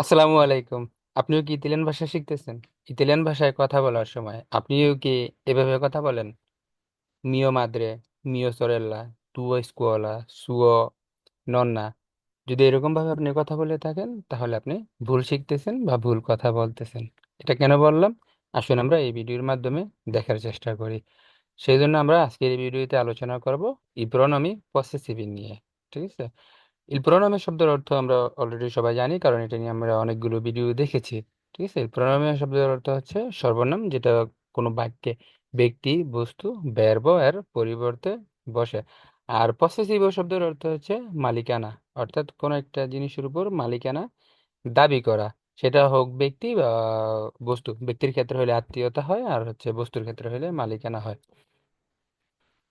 আসসালামু আলাইকুম। আপনিও কি ইতালিয়ান ভাষা শিখতেছেন? ইতালিয়ান ভাষায় কথা বলার সময় আপনিও কি এভাবে কথা বলেন? মিও মাদ্রে মিও সরেল্লা তুও স্কুওলা সুও নন্না যদি এরকম ভাবে আপনি কথা বলে থাকেন, তাহলে আপনি ভুল শিখতেছেন বা ভুল কথা বলতেছেন। এটা কেন বললাম? আসুন আমরা এই ভিডিওর মাধ্যমে দেখার চেষ্টা করি। সেই জন্য আমরা আজকের এই ভিডিওতে আলোচনা করব ইপ্রোনমি পসেসিভ নিয়ে, ঠিক আছে? ইল প্রোনামে শব্দের অর্থ আমরা অলরেডি সবাই জানি, কারণ এটা নিয়ে আমরা অনেকগুলো ভিডিও দেখেছি। ঠিক আছে? ইলপ্রোনামে শব্দের অর্থ হচ্ছে সর্বনাম, যেটা কোনো বাক্যে ব্যক্তি, বস্তু ব্যর্ব এর পরিবর্তে বসে। আর পসেসিভ শব্দের অর্থ হচ্ছে মালিকানা, অর্থাৎ কোনো একটা জিনিসের উপর মালিকানা দাবি করা। সেটা হোক ব্যক্তি বা বস্তু। ব্যক্তির ক্ষেত্রে হলে আত্মীয়তা হয়, আর হচ্ছে বস্তুর ক্ষেত্রে হলে মালিকানা হয়।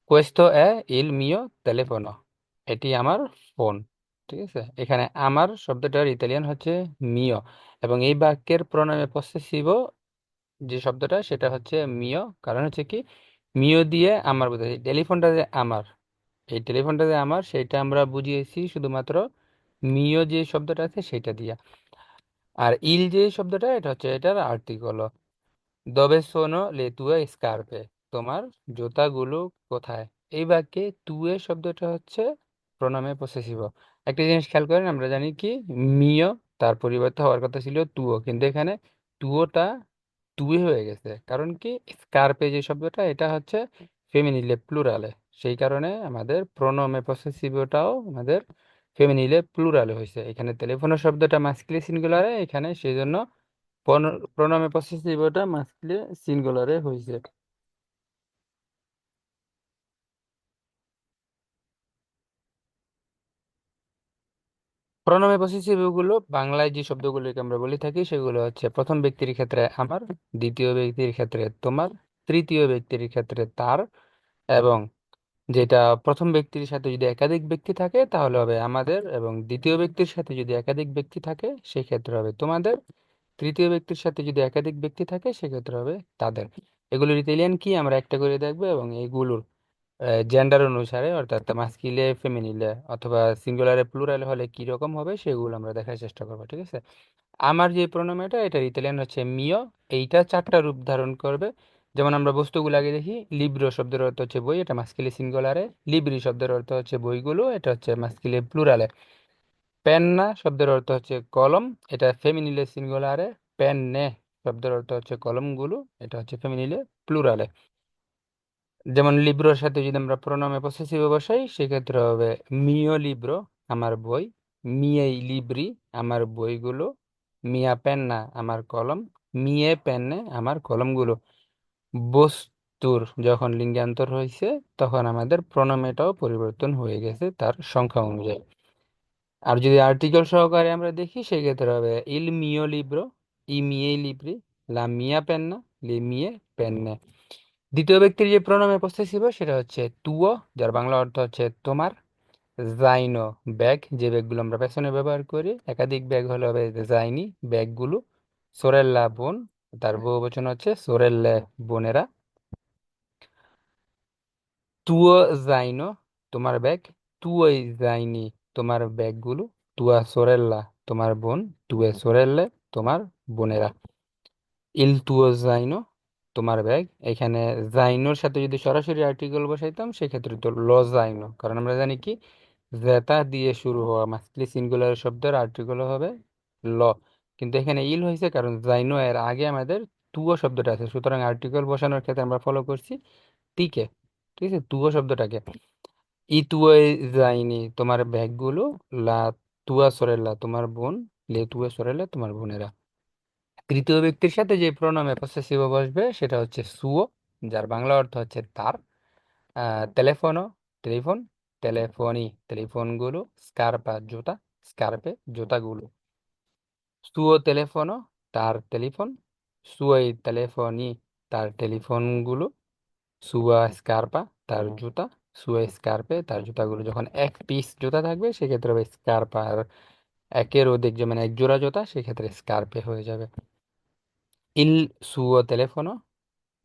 Questo è ইল মিও telefono. এটি আমার ফোন ঠিক আছে? এখানে আমার শব্দটার ইতালিয়ান হচ্ছে মিও এবং এই বাক্যের প্রণামে পসেসিভও যে শব্দটা, সেটা হচ্ছে মিও কারণ হচ্ছে কি? মিও দিয়ে আমার বোঝায়। টেলিফোনটা যে আমার, এই টেলিফোনটা যে আমার, সেটা আমরা বুঝিয়েছি শুধুমাত্র মিও যে শব্দটা আছে, সেটা দিয়া। আর ইল যে শব্দটা, এটা হচ্ছে এটার আর্টিকল দবে সোনো লে তুয়ে স্কার্পে তোমার জুতাগুলো কোথায়? এই বাক্যে তুয়ে শব্দটা হচ্ছে প্রণামে পসেসিভ একটা জিনিস খেয়াল করেন, আমরা জানি কি? মিও তার পরিবর্তে হওয়ার কথা ছিল তুও কিন্তু এখানে তুওটা তুই হয়ে গেছে। কারণ কি? স্কার্পে যে শব্দটা, এটা হচ্ছে ফেমিনিলে প্লুরালে। সেই কারণে আমাদের প্রণমে পসেসিভটাও আমাদের ফেমিনিলে প্লুরালে হয়েছে। এখানে টেলিফোনের শব্দটা মাস্কুলিন সিঙ্গুলারে এখানে সেই জন্য প্রণমে পসেসিভটা মাস্কুলিন সিঙ্গুলারে হয়েছে। প্রণমে পসেসিভগুলো বাংলায় যে শব্দগুলোকে আমরা বলে থাকি, সেগুলো হচ্ছে প্রথম ব্যক্তির ক্ষেত্রে আমার, দ্বিতীয় ব্যক্তির ক্ষেত্রে তোমার, তৃতীয় ব্যক্তির ক্ষেত্রে তার এবং যেটা প্রথম ব্যক্তির সাথে যদি একাধিক ব্যক্তি থাকে, তাহলে হবে আমাদের এবং দ্বিতীয় ব্যক্তির সাথে যদি একাধিক ব্যক্তি থাকে, সেক্ষেত্রে হবে তোমাদের। তৃতীয় ব্যক্তির সাথে যদি একাধিক ব্যক্তি থাকে, সেক্ষেত্রে হবে তাদের। এগুলোর ইতালিয়ান কি? আমরা একটা করে দেখব এবং এইগুলোর জেন্ডার অনুসারে অর্থাৎ মাস্কিলে ফেমিনিলে অথবা সিঙ্গুলারে প্লুরালে হলে কি রকম হবে সেগুলো আমরা দেখার চেষ্টা করব, ঠিক আছে? আমার যে প্রোনোমেটা এটার ইতালিয়ান হচ্ছে মিও এইটা চারটা রূপ ধারণ করবে। যেমন আমরা বস্তুগুলো আগে দেখি লিব্রো শব্দের অর্থ হচ্ছে বই, এটা মাস্কিলে সিঙ্গুলারে লিব্রি শব্দের অর্থ হচ্ছে বইগুলো, এটা হচ্ছে মাস্কিলে প্লুরালে পেন্না শব্দের অর্থ হচ্ছে কলম, এটা ফেমিনিলে সিঙ্গুলারে পেন্নে শব্দের অর্থ হচ্ছে কলমগুলো, এটা হচ্ছে ফেমিনিলে প্লুরালে যেমন লিব্রোর সাথে যদি আমরা প্রোনামে পসেসিভ বসাই, সেক্ষেত্রে হবে মিও লিব্রো আমার বই মিয়েই লিব্রি আমার বইগুলো মিয়া পেন্না আমার কলম মিয়ে পেন্নে আমার কলমগুলো। বস্তুর যখন লিঙ্গান্তর হয়েছে, তখন আমাদের প্রণামেটাও পরিবর্তন হয়ে গেছে তার সংখ্যা অনুযায়ী। আর যদি আর্টিকেল সহকারে আমরা দেখি, সেক্ষেত্রে হবে ইল মিও লিব্রো ই মিয়ে লিব্রি লা মিয়া পেন্না লি মিয়ে পেন্নে দ্বিতীয় ব্যক্তির যে প্রণামে পসেসিভ সেটা হচ্ছে তুও যার বাংলা অর্থ হচ্ছে তোমার। জাইনো ব্যাগ, যে ব্যাগগুলো আমরা পেছনে ব্যবহার করি। একাধিক ব্যাগ হলে হবে জাইনি ব্যাগগুলো। সোরেল্লা বোন, তার বহু বচন হচ্ছে সোরেল্লে বোনেরা। তুও জাইনো তোমার ব্যাগ তুই জাইনি তোমার ব্যাগগুলো। তুয়া সোরেল্লা তোমার বোন, তুয়ে সোরেল্লে তোমার বোনেরা। ইল তুও জাইনো তোমার ব্যাগ এখানে জাইনোর সাথে যদি সরাসরি আর্টিকেল বসাইতাম, সেক্ষেত্রে তো ল জাইনো কারণ আমরা জানি কি, জেতা দিয়ে শুরু হওয়া মাস্কুলিন সিঙ্গুলার শব্দের আর্টিকেল হবে ল। কিন্তু এখানে ইল হয়েছে কারণ জাইনো এর আগে আমাদের তুও শব্দটা আছে। সুতরাং আর্টিকেল বসানোর ক্ষেত্রে আমরা ফলো করছি টিকে ঠিক আছে? তুও শব্দটাকে। ই তুয়ে যাইনি তোমার ব্যাগগুলো লা তুয়া সরেলা তোমার বোন, লে তুয়া সরেলা তোমার বোনেরা। তৃতীয় ব্যক্তির সাথে যে প্রণামে পসেসিভ বসবে, সেটা হচ্ছে সুও যার বাংলা অর্থ হচ্ছে তার। টেলিফোনো টেলিফোন টেলিফোনি টেলিফোনগুলো স্কার্পা জুতা স্কার্পে জুতাগুলো। সুও টেলিফোনো তার টেলিফোন সুই টেলিফোনি তার টেলিফোনগুলো সুয়া স্কার্পা তার জুতা সুয়া স্কার্পে তার জুতাগুলো। যখন এক পিস জুতা থাকবে, সেক্ষেত্রে হবে স্কার্পা আর একের অধিক যে মানে এক জোড়া জুতা, সেক্ষেত্রে স্কার্পে হয়ে যাবে। ইল সুও টেলিফোনো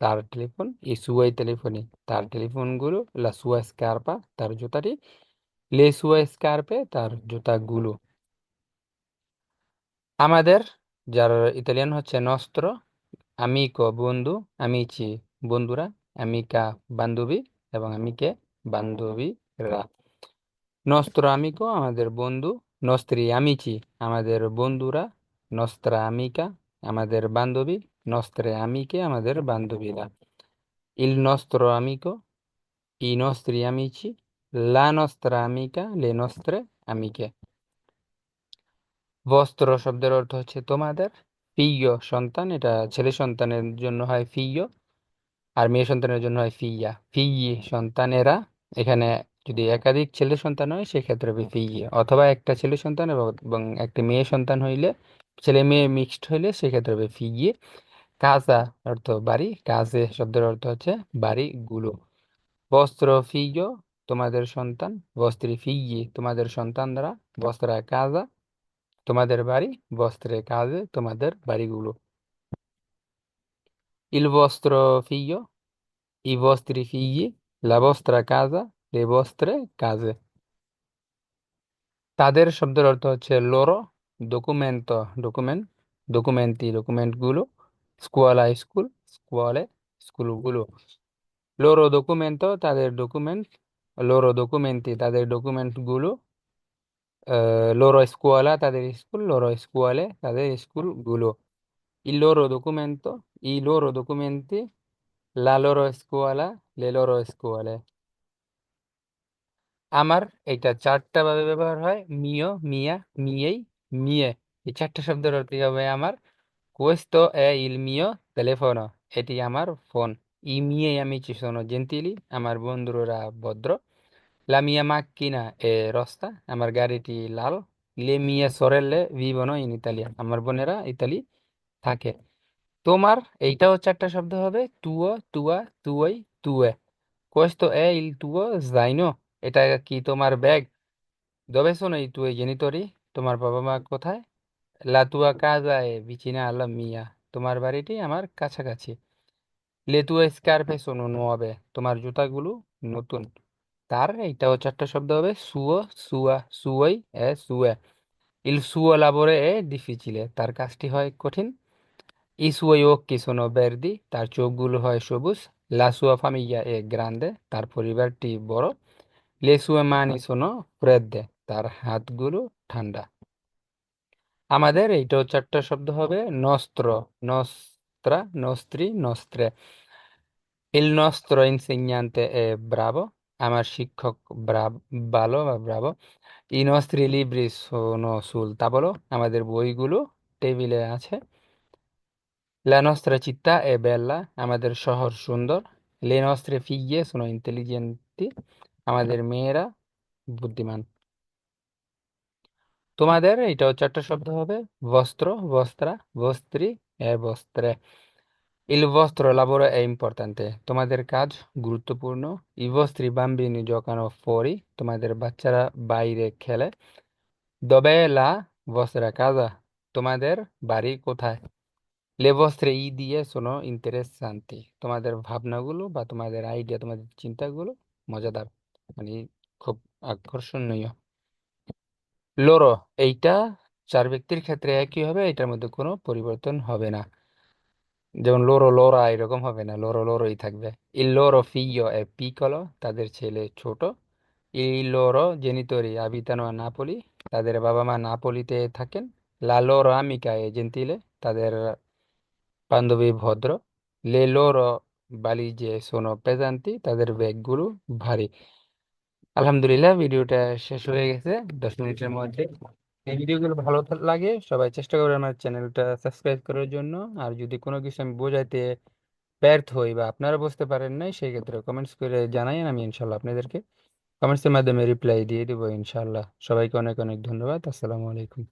তার টেলিফোন ই সুয়াই টেলিফোনি তার টেলিফোন টেলিফোনগুলো লা সুয়া স্কার্পা তার জুতাটি, লে সুয়া স্কার্পে তার জুতা জুতাগুলো। আমাদের, যার ইতালিয়ান হচ্ছে নস্ত্র আমিকো বন্ধু আমিচি বন্ধুরা আমিকা বান্ধবী এবং আমিকে বান্ধবীরা। নস্ত্র আমিকো আমাদের বন্ধু নস্ত্রি আমিচি আমাদের বন্ধুরা নস্ত্রা আমিকা আমাদের বান্ধবী নস্ত্রে আমিকে আমাদের বান্ধবীরা। il nostro amico i nostri amici la nostra amica le nostre amiche বস্ত্র শব্দের অর্থ হচ্ছে তোমাদের ফিয় সন্তান এটা ছেলে সন্তানের জন্য হয় ফিয় আর মেয়ে সন্তানের জন্য হয় ফিয়া ফিয়ি সন্তানেরা এখানে যদি একাধিক ছেলে সন্তান হয় সেক্ষেত্রে হবে ফিয়ি অথবা একটা ছেলে সন্তান এবং একটি মেয়ে সন্তান হইলে ছেলে মেয়ে মিক্সড হইলে সেক্ষেত্রে হবে ফিয়ি কাজা অর্থ বাড়ি কাজে শব্দের অর্থ হচ্ছে বাড়ি বাড়িগুলো বস্ত্র ফিয় তোমাদের সন্তান, বস্ত্রী ফিয়ি তোমাদের সন্তানরা, বস্ত্রা কাজা তোমাদের বাড়ি, বস্ত্রে কাজে তোমাদের বাড়িগুলো il vostro figlio i vostri figli la vostra casa le vostre case তাদের শব্দের অর্থ হচ্ছে লোরো ডকুমেন্টো ডকুমেন্ট ডকুমেন্টি ডকুমেন্টগুলো স্কুয়ালা স্কুল স্কুয়ালে স্কুলগুলো লোরো ডকুমেন্টো তাদের ডকুমেন্ট লোরো ডকুমেন্টি তাদের ডকুমেন্টগুলো লোরো স্কুয়ালা তাদের স্কুল লোরো স্কুয়ালে তাদের স্কুলগুলো loro documento i loro documenti la loro scuola le loro scuole আমার এটা চারটা ভাবে ব্যবহার হয় মিও মিয়া মিয়েই মিয়ে এই চারটা শব্দ অর্থ হবে আমার? কোয়েস্তো এ ইলমিও টেলিফোনো এটি আমার ফোন। ই মিয়ে আমি চিসনো জেন্তিলি, আমার বন্ধুরা ভদ্র। লামিয়া মাকিনা এ রস্তা, আমার গাড়িটি লাল। লে মিয়ে ভি ভিভনো ইন ইতালিয়ান, আমার বোনেরা ইতালি থাকে। তোমার, এইটাও চারটা শব্দ হবে তুও তুয়া তুই তুয়ে। কোয়েস্তো এ ইল তুও জাইনো, এটা কি তোমার ব্যাগ? দবে শোনো তুই জেনিতরি। তোমার বাবা মা কোথায়? লাতুয়া কাজায়ে বিচিনা আলম মিয়া। তোমার বাড়িটি আমার কাছাকাছি। লেতুয়া স্কার্ফে শোনো নোয়াবে। তোমার জুতাগুলো নতুন। তার এইটাও চারটা শব্দ হবে। সুয়ো, সুয়া, সুয়ই, এ, সুয়ে। ইল সুয়ো লাবরে এ ডিফিচিলে। তার কাজটি হয় কঠিন। ই ইসুয়ই ও কি শোনো বেরদি। তার চোখগুলো হয় সবুজ। লাসুয়া ফামিয়া এ গ্রান্দে। তার পরিবারটি বড়। লেসুয়া মানি শোনো প্রেদ দে তার হাতগুলো ঠান্ডা। আমাদের এইটাও চারটা শব্দ হবে নস্ত্র, নস্ত্রা, নস্ত্রী, নস্ত্রে। ইল নস্ত্র ইনসিঞ্জান্তে এ ব্রাভো আমার শিক্ষক ভালো বা ব্রাভো ইনস্ত্রী লিব্রি সোনো সুল, তা বলো, আমাদের বইগুলো টেবিলে আছে। লেনস্ত্রা চিত্তা এ বেলা আমাদের শহর সুন্দর। লেনস্ত্রে ফিগিয়ে সোনো ইন্টেলিজেন্টি আমাদের মেয়েরা বুদ্ধিমান। তোমাদের এটাও চারটা শব্দ হবে, বস্ত্র, বস্ত্রা, বস্ত্রী, এ বস্ত্রে। ইল বস্ত্র লাবর এ ইম্পর্টান্তে তোমাদের কাজ গুরুত্বপূর্ণ। ই বস্ত্রী বাম্বিনি জোকানো ফরি তোমাদের বাচ্চারা বাইরে খেলে। দবে লা বস্ত্রা কাজা। তোমাদের বাড়ি কোথায়? লে বস্ত্রে ই দিয়ে শোনো ইন্টারেস্ট শান্তি। তোমাদের ভাবনাগুলো বা তোমাদের আইডিয়া তোমাদের চিন্তাগুলো মজাদার। মানে খুব আকর্ষণীয়। লোরো এইটা চার ব্যক্তির ক্ষেত্রে একই হবে এটার মধ্যে কোনো পরিবর্তন হবে না। যেমন লোরো লোরা এরকম হবে না। লোরো লোরোই থাকবে। il loro figlio è piccolo তাদের ছেলে ছোট। loro genitori abitano a Napoli তাদের বাবা মা নাপোলিতে থাকেন। la loro আমিকা è gentile তাদের বান্ধবী ভদ্র। le বালি যে sono পেজান্তি, তাদের ব্যাগগুলো ভারী। আলহামদুলিল্লাহ, ভিডিওটা শেষ হয়ে গেছে। দশ মিনিটের মধ্যে। এই ভিডিওগুলো ভালো লাগে, সবাই চেষ্টা করবেন আমার চ্যানেলটা সাবস্ক্রাইব করার জন্য। আর যদি কোনো কিছু আমি বোঝাইতে ব্যর্থ হই বা আপনারা বুঝতে পারেন নাই সেই ক্ষেত্রে কমেন্টস করে জানাইন আমি ইনশাল্লাহ আপনাদেরকে কমেন্টসের মাধ্যমে রিপ্লাই দিয়ে দেবো ইনশাল্লাহ। সবাইকে অনেক অনেক ধন্যবাদ। আসসালামু আলাইকুম।